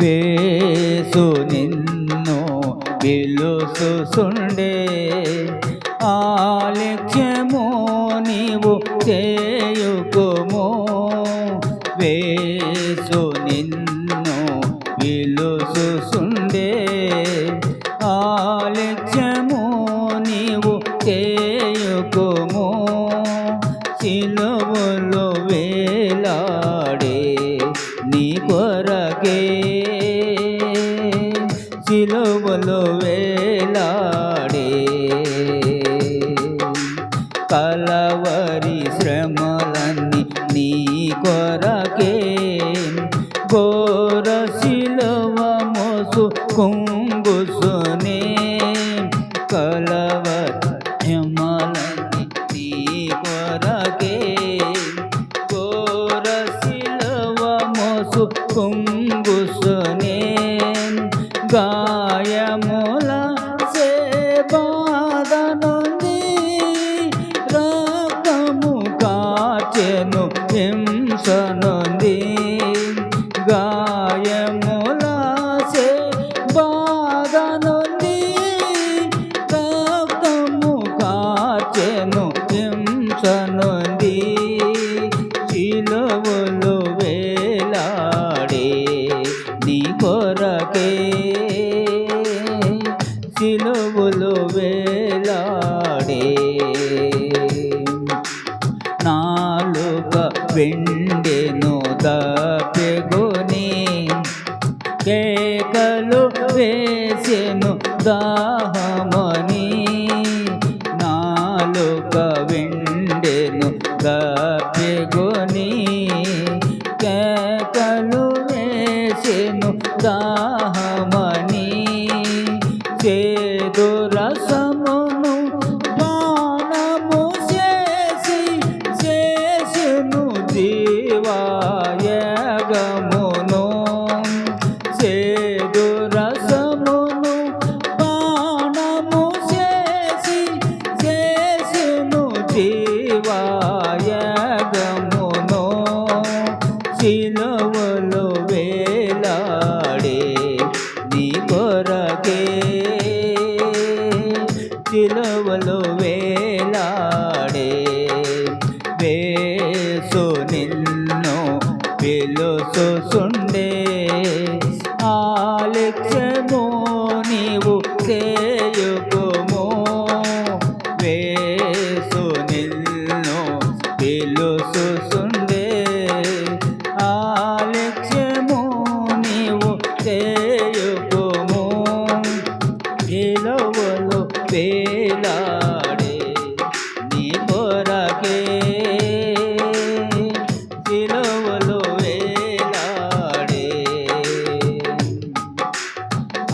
వేసు నిన్ను పిలుసుండే ఆలక్ష్యము నీవు చేయుకుము. కలవరి శ్రమలన్నీ నీ కొరకే ఘోర శిలవ మోసు కుంగుసునే కలవరి శ్రమలన్నీ నీ కొరకే ఘోర శిలవ మోసు కుంగుసునే గాయముల సేవా హింసనుంది శిలువలు వేలాడే నీ కొరకే సిలువలు వేలాడే. నాలుక వెండెను దపెగుని కేకలు వేసెను దా పిలుసుండే ఆలక్ష్యము నీవు చేయుకుము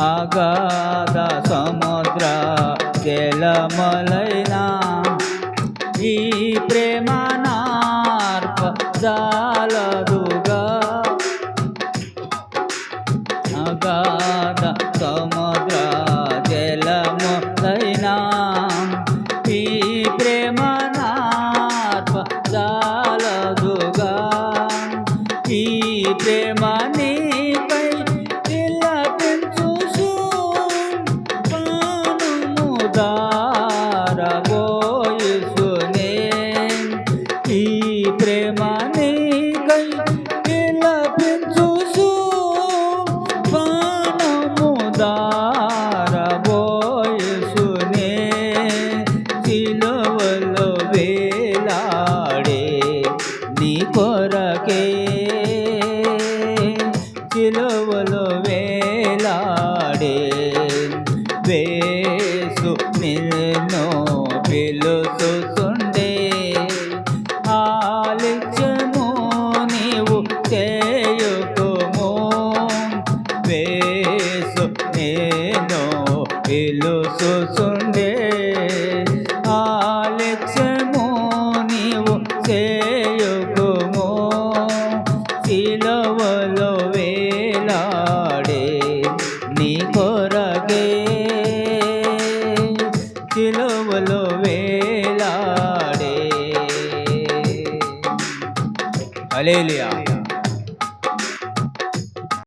అగాధ సముద్ర జలమలైనా ఈ ప్రేమ నార్ప జాలదుగా అగాధ సముద్ర జలమలైనా ఈ ప్రేమ పిలుచుతుండే ఆలస్యము నీవు చేయుకుము. వేసు నేను పిలుచుతుండే ఆలస్యము నీవు చేయుకుము. సిలవలో వేలాడే నీ కొరకే. సిలువలో వేలాడే హల్లెలూయా